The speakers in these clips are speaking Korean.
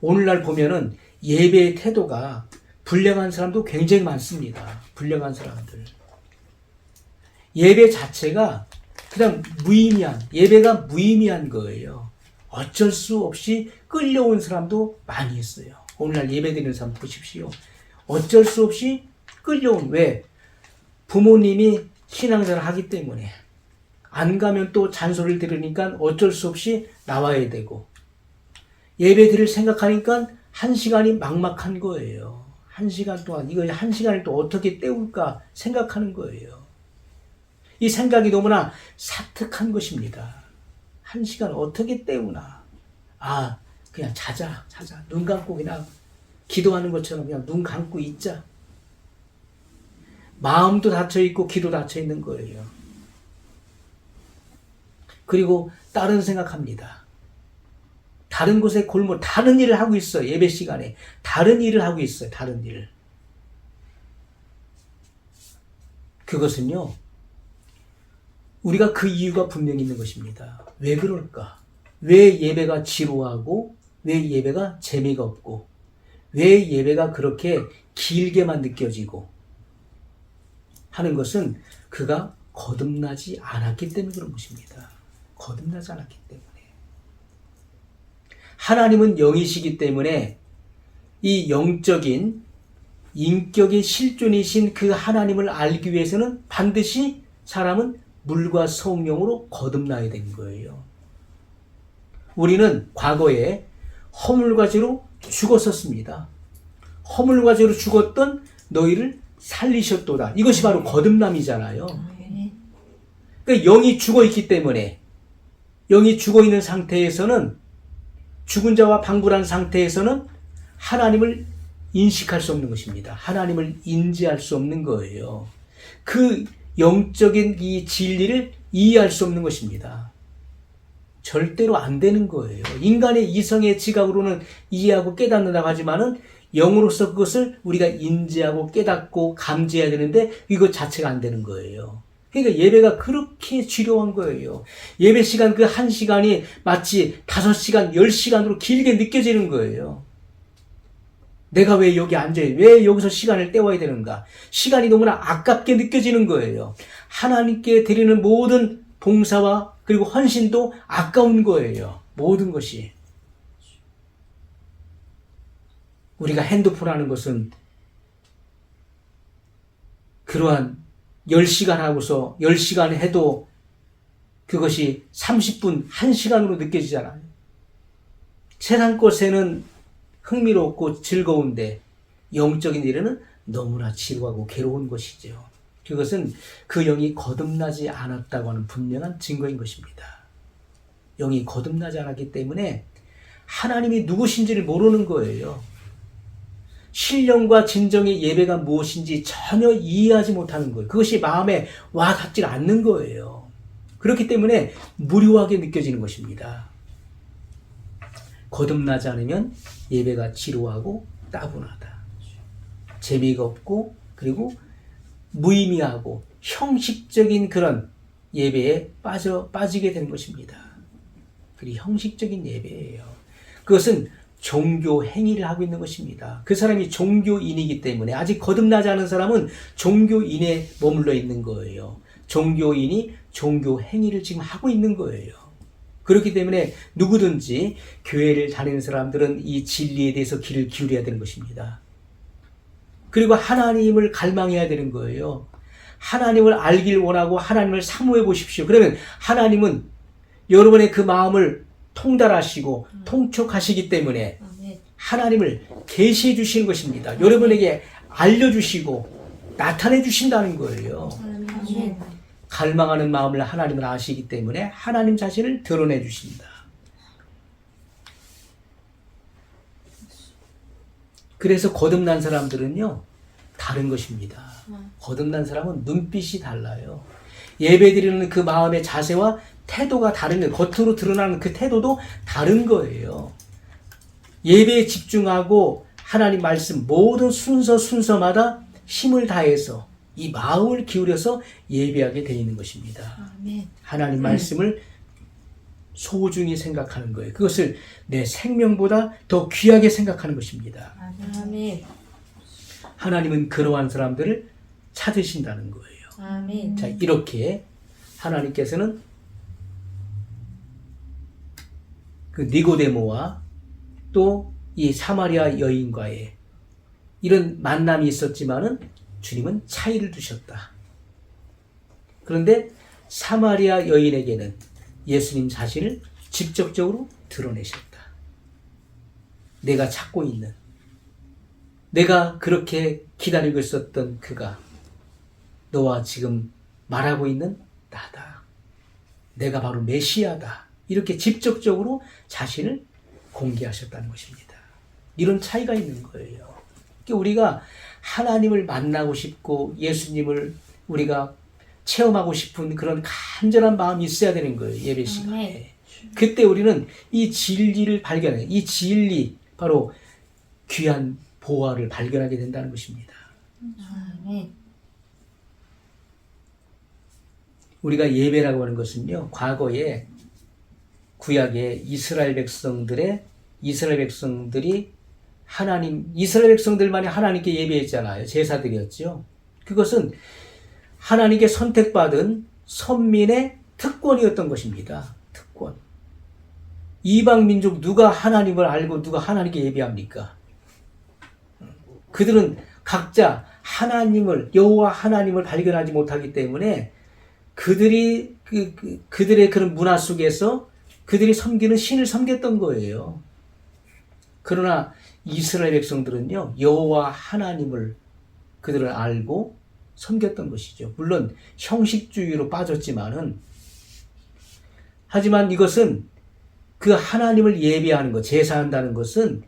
오늘날 보면은 예배의 태도가 불량한 사람도 굉장히 많습니다. 불량한 사람들. 예배 자체가 그냥 무의미한, 예배가 무의미한 거예요. 어쩔 수 없이 끌려온 사람도 많이 있어요. 오늘날 예배 드리는 사람 보십시오. 어쩔 수 없이 끌려온, 왜? 부모님이 신앙생활 하기 때문에. 안 가면 또 잔소리를 들으니까 어쩔 수 없이 나와야 되고. 예배 드릴 생각하니까 한 시간이 막막한 거예요. 한 시간 동안, 이거 한 시간을 또 어떻게 때울까 생각하는 거예요. 이 생각이 너무나 사특한 것입니다. 한 시간 어떻게 때우나. 아, 그냥 자자, 자자. 눈 감고 그냥 기도하는 것처럼 그냥 눈 감고 있자. 마음도 닫혀 있고 기도 닫혀 있는 거예요. 그리고 다른 생각합니다. 다른 곳에 골목, 다른 일을 하고 있어요. 예배 시간에. 다른 일을 하고 있어요. 다른 일을. 그것은요, 우리가 그 이유가 분명히 있는 것입니다. 왜 그럴까? 왜 예배가 지루하고, 왜 예배가 재미가 없고, 왜 예배가 그렇게 길게만 느껴지고, 하는 것은 그가 거듭나지 않았기 때문에 그런 것입니다. 거듭나지 않았기 때문에. 하나님은 영이시기 때문에 이 영적인 인격의 실존이신 그 하나님을 알기 위해서는 반드시 사람은 물과 성령으로 거듭나야 되는 거예요. 우리는 과거에 허물과 죄로 죽었었습니다. 허물과 죄로 죽었던 너희를 살리셨도다. 이것이 바로 거듭남이잖아요. 그러니까 영이 죽어 있기 때문에 영이 죽어 있는 상태에서는 죽은 자와 방불한 상태에서는 하나님을 인식할 수 없는 것입니다. 하나님을 인지할 수 없는 거예요. 그 영적인 이 진리를 이해할 수 없는 것입니다. 절대로 안 되는 거예요. 인간의 이성의 지각으로는 이해하고 깨닫는다고 하지만은 영으로서 그것을 우리가 인지하고 깨닫고 감지해야 되는데 이것 자체가 안 되는 거예요. 그러니까 예배가 그렇게 지루한 거예요. 예배 시간 그 한 시간이 마치 다섯 시간, 열 시간으로 길게 느껴지는 거예요. 내가 왜 여기 앉아요? 왜 여기서 시간을 때워야 되는가? 시간이 너무나 아깝게 느껴지는 거예요. 하나님께 드리는 모든 봉사와 그리고 헌신도 아까운 거예요. 모든 것이. 우리가 핸드폰 하는 것은 그러한 10시간 하고서 10시간 해도 그것이 30분, 1시간으로 느껴지잖아요. 세상 것에는 흥미롭고 즐거운데 영적인 일에는 너무나 지루하고 괴로운 것이죠. 그것은 그 영이 거듭나지 않았다고 하는 분명한 증거인 것입니다. 영이 거듭나지 않았기 때문에 하나님이 누구신지를 모르는 거예요. 신령과 진정의 예배가 무엇인지 전혀 이해하지 못하는 거예요. 그것이 마음에 와 닿질 않는 거예요. 그렇기 때문에 무료하게 느껴지는 것입니다. 거듭나지 않으면 예배가 지루하고 따분하다. 재미가 없고 그리고 무의미하고 형식적인 그런 예배에 빠져 빠지게 되는 것입니다. 그리 형식적인 예배예요. 그것은 종교 행위를 하고 있는 것입니다. 그 사람이 종교인이기 때문에 아직 거듭나지 않은 사람은 종교인에 머물러 있는 거예요. 종교인이 종교 행위를 지금 하고 있는 거예요. 그렇기 때문에 누구든지 교회를 다니는 사람들은 이 진리에 대해서 귀를 기울여야 되는 것입니다. 그리고 하나님을 갈망해야 되는 거예요. 하나님을 알길 원하고 하나님을 사모해 보십시오. 그러면 하나님은 여러분의 그 마음을 통달하시고 통촉하시기 때문에 하나님을 계시해 주시는 것입니다. 여러분에게 알려주시고 나타내 주신다는 거예요. 갈망하는 마음을 하나님을 아시기 때문에 하나님 자신을 드러내 주신다. 그래서 거듭난 사람들은요, 다른 것입니다. 거듭난 사람은 눈빛이 달라요. 예배 드리는 그 마음의 자세와 태도가 다른 거예요. 겉으로 드러나는 그 태도도 다른 거예요. 예배에 집중하고 하나님 말씀 모든 순서 순서마다 힘을 다해서 이 마음을 기울여서 예배하게 되어 있는 것입니다. 하나님 말씀을 소중히 생각하는 거예요. 그것을 내 생명보다 더 귀하게 생각하는 것입니다. 아멘. 하나님은 그러한 사람들을 찾으신다는 거예요. 아멘. 자, 이렇게 하나님께서는 그 니고데모와 또 이 사마리아 여인과의 이런 만남이 있었지만은 주님은 차이를 두셨다. 그런데 사마리아 여인에게는 예수님 자신을 직접적으로 드러내셨다. 내가 찾고 있는, 내가 그렇게 기다리고 있었던 그가 너와 지금 말하고 있는 나다. 내가 바로 메시아다. 이렇게 직접적으로 자신을 공개하셨다는 것입니다. 이런 차이가 있는 거예요. 그러니까 우리가 하나님을 만나고 싶고 예수님을 우리가 체험하고 싶은 그런 간절한 마음이 있어야 되는 거예요. 예배 시간에. 그때 우리는 이 진리를 발견해. 이 진리, 바로 귀한 보화를 발견하게 된다는 것입니다. 우리가 예배라고 하는 것은요, 과거에 구약의 이스라엘 백성들의 이스라엘 백성들이 하나님 이스라엘 백성들만이 하나님께 예배했잖아요. 제사드렸죠. 그것은 하나님께 선택받은 선민의 특권이었던 것입니다. 특권. 이방 민족 누가 하나님을 알고 누가 하나님께 예배합니까? 그들은 각자 하나님을 여호와 하나님을 발견하지 못하기 때문에 그들이 그, 그 그들의 그런 문화 속에서 그들이 섬기는 신을 섬겼던 거예요. 그러나 이스라엘 백성들은요 여호와 하나님을 그들을 알고 섬겼던 것이죠. 물론 형식주의로 빠졌지만은 하지만 이것은 그 하나님을 예배하는 것, 제사한다는 것은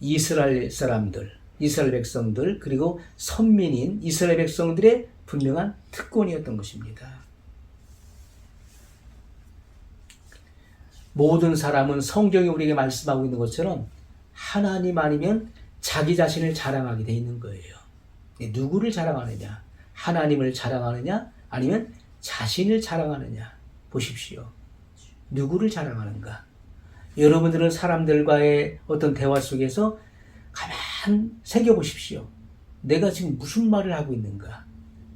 이스라엘 사람들, 이스라엘 백성들 그리고 선민인 이스라엘 백성들의 분명한 특권이었던 것입니다. 모든 사람은 성경이 우리에게 말씀하고 있는 것처럼 하나님 아니면 자기 자신을 자랑하게 돼 있는 거예요. 누구를 자랑하느냐? 하나님을 자랑하느냐? 아니면 자신을 자랑하느냐? 보십시오. 누구를 자랑하는가? 여러분들은 사람들과의 어떤 대화 속에서 가만 새겨보십시오. 내가 지금 무슨 말을 하고 있는가?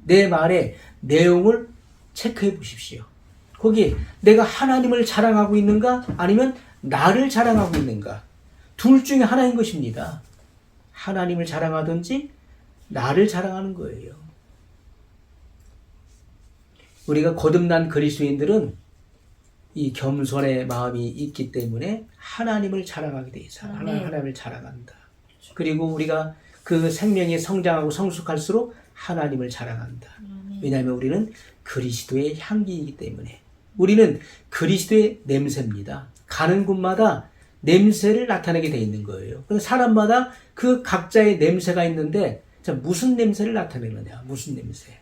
내 말의 내용을 체크해 보십시오. 거기 내가 하나님을 자랑하고 있는가? 아니면 나를 자랑하고 있는가? 둘 중에 하나인 것입니다. 하나님을 자랑하든지 나를 자랑하는 거예요. 우리가 거듭난 그리스도인들은 이 겸손의 마음이 있기 때문에 하나님을 자랑하게 돼 있어 요. 하나님. 하나님을 자랑한다. 그리고 우리가 그 생명이 성장하고 성숙할수록 하나님을 자랑한다. 왜냐하면 우리는 그리스도의 향기이기 때문에 우리는 그리스도의 냄새입니다. 가는 곳마다 냄새를 나타내게 돼 있는 거예요. 사람마다 그 각자의 냄새가 있는데 자, 무슨 냄새를 나타내느냐? 무슨 냄새?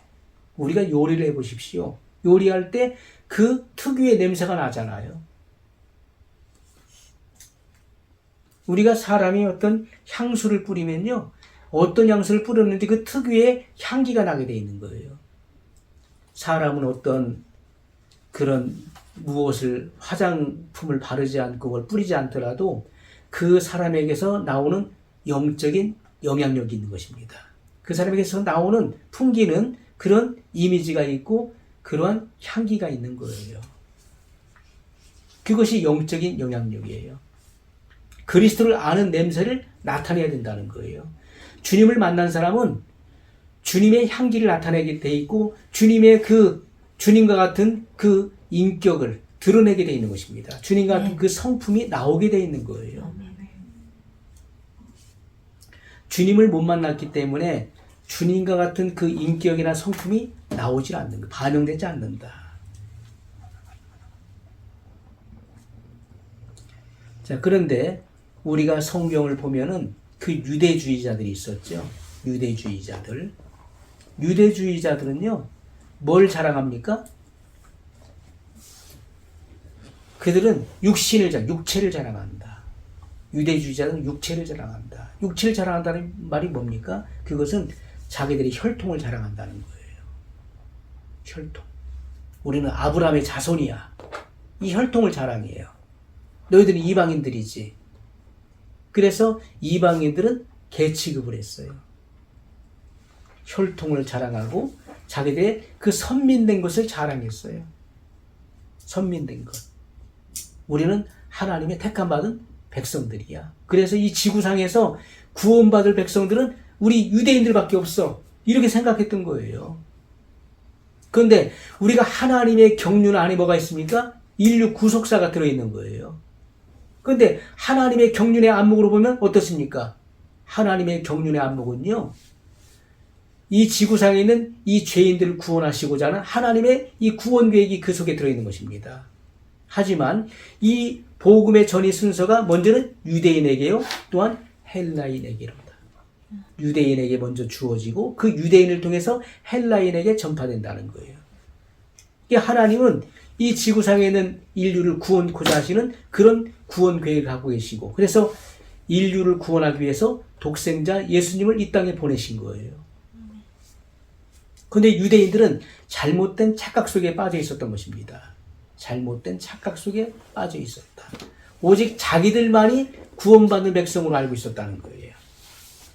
우리가 요리를 해 보십시오. 요리할 때 그 특유의 냄새가 나잖아요. 우리가 사람이 어떤 향수를 뿌리면요. 어떤 향수를 뿌렸는데 그 특유의 향기가 나게 돼 있는 거예요. 사람은 어떤 그런 무엇을 화장품을 바르지 않고 그걸 뿌리지 않더라도 그 사람에게서 나오는 영적인 영향력이 있는 것입니다. 그 사람에게서 나오는 풍기는 그런 이미지가 있고 그러한 향기가 있는 거예요. 그것이 영적인 영향력이에요. 그리스도를 아는 냄새를 나타내야 된다는 거예요. 주님을 만난 사람은 주님의 향기를 나타내게 돼 있고 주님의 그 주님과 같은 그 인격을 드러내게 돼 있는 것입니다. 주님과 같은 네. 그 성품이 나오게 돼 있는 거예요. 주님을 못 만났기 때문에 주님과 같은 그 인격이나 성품이 나오질 않는 거, 반영되지 않는다. 자, 그런데 우리가 성경을 보면은 그 유대주의자들이 있었죠. 유대주의자들. 유대주의자들은요, 뭘 자랑합니까? 그들은 육신을 자, 육체를 자랑한다. 유대주의자는 육체를 자랑한다. 육체를 자랑한다는 말이 뭡니까? 그것은 자기들이 혈통을 자랑한다는 거예요. 혈통. 우리는 아브라함의 자손이야. 이 혈통을 자랑해요. 너희들은 이방인들이지. 그래서 이방인들은 개취급을 했어요. 혈통을 자랑하고 자기들의 그 선민된 것을 자랑했어요. 선민된 것. 우리는 하나님의 택함 받은 백성들이야. 그래서 이 지구상에서 구원받을 백성들은 우리 유대인들밖에 없어. 이렇게 생각했던 거예요. 그런데 우리가 하나님의 경륜 안에 뭐가 있습니까? 인류 구속사가 들어있는 거예요. 그런데 하나님의 경륜의 안목으로 보면 어떻습니까? 하나님의 경륜의 안목은요. 이 지구상에 있는 이 죄인들을 구원하시고자 하는 하나님의 이 구원 계획이 그 속에 들어있는 것입니다. 하지만 이 복음의 전이 순서가 먼저는 유대인에게요, 또한 헬라인에게로다. 유대인에게 먼저 주어지고 그 유대인을 통해서 헬라인에게 전파된다는 거예요. 이게 하나님은 이 지구상에 있는 인류를 구원코자 하시는 그런 구원 계획을 갖고 계시고 그래서 인류를 구원하기 위해서 독생자 예수님을 이 땅에 보내신 거예요. 근데 유대인들은 잘못된 착각 속에 빠져 있었던 것입니다. 잘못된 착각 속에 빠져 있었다. 오직 자기들만이 구원받는 백성으로 알고 있었다는 거예요.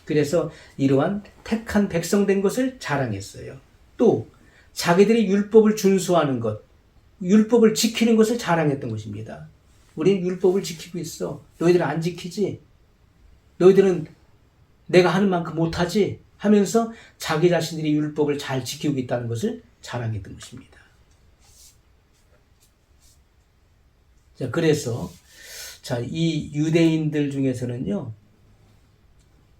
그래서 이러한 택한 백성 된 것을 자랑했어요. 또 자기들이 율법을 준수하는 것, 율법을 지키는 것을 자랑했던 것입니다. 우리는 율법을 지키고 있어. 너희들은 안 지키지? 너희들은 내가 하는 만큼 못하지? 하면서 자기 자신들이 율법을 잘 지키고 있다는 것을 자랑했던 것입니다. 자, 그래서, 자, 이 유대인들 중에서는요,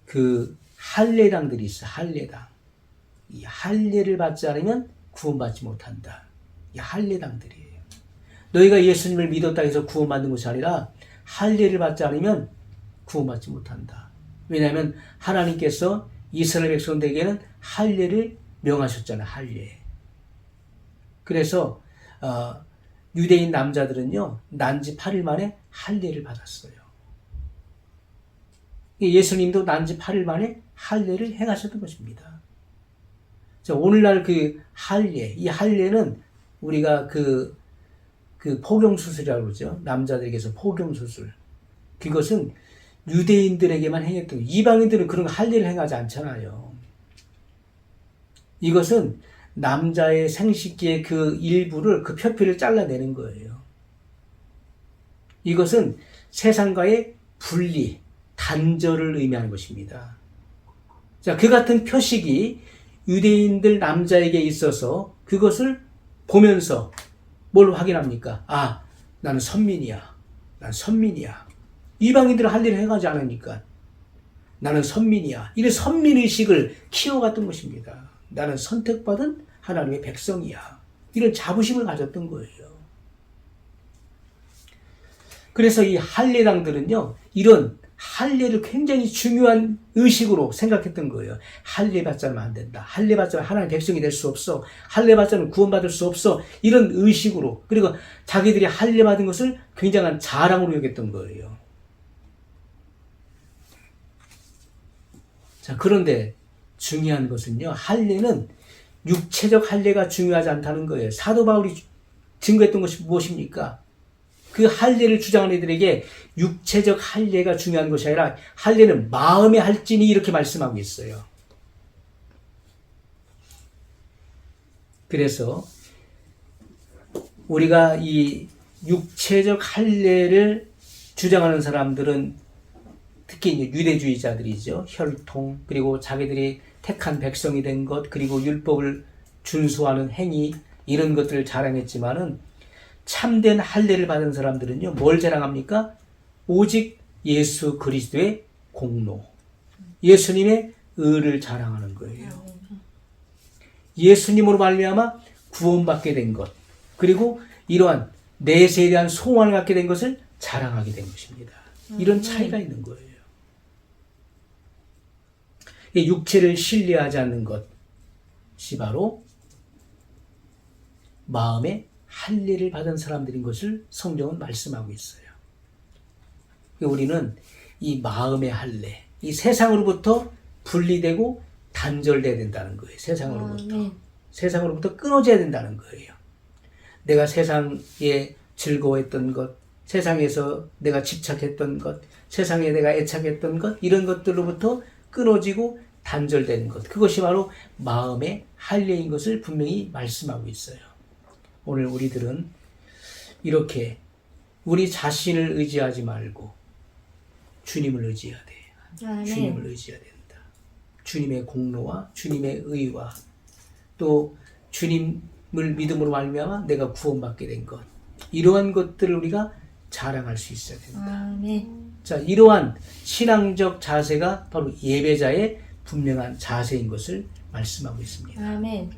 그, 할례당들이 있어, 할례당. 이 할례를 받지 않으면 구원받지 못한다. 이 할례당들이에요. 너희가 예수님을 믿었다 해서 구원받는 것이 아니라, 할례를 받지 않으면 구원받지 못한다. 왜냐하면 하나님께서 이스라엘 백성들에게는 할례를 명하셨잖아요. 할례. 그래서 어, 유대인 남자들은요 난지 8일 만에 할례를 받았어요. 예수님도 난지 8일 만에 할례를 행하셨던 것입니다. 자, 오늘날 그 할례, 이 할례는 우리가 그, 그 포경수술이라고 그러죠. 남자들에게서 포경수술. 그것은 유대인들에게만 행했던 이방인들은 그런 할례를 행하지 않잖아요. 이것은 남자의 생식기의 그 일부를 그 표피를 잘라내는 거예요. 이것은 세상과의 분리, 단절을 의미하는 것입니다. 자, 그 같은 표식이 유대인들 남자에게 있어서 그것을 보면서 뭘 확인합니까? 아, 나는 선민이야. 난 선민이야. 이방인들은 할 일을 행하지 않으니까 나는 선민이야. 이런 선민의식을 키워갔던 것입니다. 나는 선택받은 하나님의 백성이야. 이런 자부심을 가졌던 거예요. 그래서 이 할례당들은요, 이런 할례를 굉장히 중요한 의식으로 생각했던 거예요. 할례 받자면 안 된다. 할례 받자면 하나님 백성이 될 수 없어. 할례 받자면 구원받을 수 없어. 이런 의식으로 그리고 자기들이 할례 받은 것을 굉장한 자랑으로 여겼던 거예요. 자, 그런데 중요한 것은요. 할례는 육체적 할례가 중요하지 않다는 거예요. 사도 바울이 증거했던 것이 무엇입니까? 그 할례를 주장하는 이들에게 육체적 할례가 중요한 것이 아니라 할례는 마음의 할지니 이렇게 말씀하고 있어요. 그래서 우리가 이 육체적 할례를 주장하는 사람들은 특히 유대주의자들이죠. 혈통 그리고 자기들이 택한 백성이 된 것 그리고 율법을 준수하는 행위 이런 것들을 자랑했지만은 참된 할례를 받은 사람들은요 뭘 자랑합니까? 오직 예수 그리스도의 공로, 예수님의 의를 자랑하는 거예요. 예수님으로 말미암아 구원받게 된 것, 그리고 이러한 내세에 대한 소원을 갖게 된 것을 자랑하게 된 것입니다. 이런 차이가 있는 거예요. 이 육체를 신뢰하지 않는 것이 바로 마음의 할례를 받은 사람들인 것을 성경은 말씀하고 있어요. 우리는 이 마음의 할례, 이 세상으로부터 분리되고 단절돼야 된다는 거예요. 세상으로부터. 아멘. 세상으로부터 끊어져야 된다는 거예요. 내가 세상에 즐거워했던 것, 세상에서 내가 집착했던 것, 세상에 내가 애착했던 것, 이런 것들로부터 끊어지고 단절되는 것. 그것이 바로 마음의 할례인 것을 분명히 말씀하고 있어요. 오늘 우리들은 이렇게 우리 자신을 의지하지 말고 주님을 의지해야 돼. 주님을 아멘. 의지해야 된다. 주님의 공로와 주님의 의와 또 주님을 믿음으로 말미암아 내가 구원받게 된 것. 이러한 것들을 우리가 자랑할 수 있어야 된다. 아멘. 자, 이러한 신앙적 자세가 바로 예배자의 분명한 자세인 것을 말씀하고 있습니다. 아멘.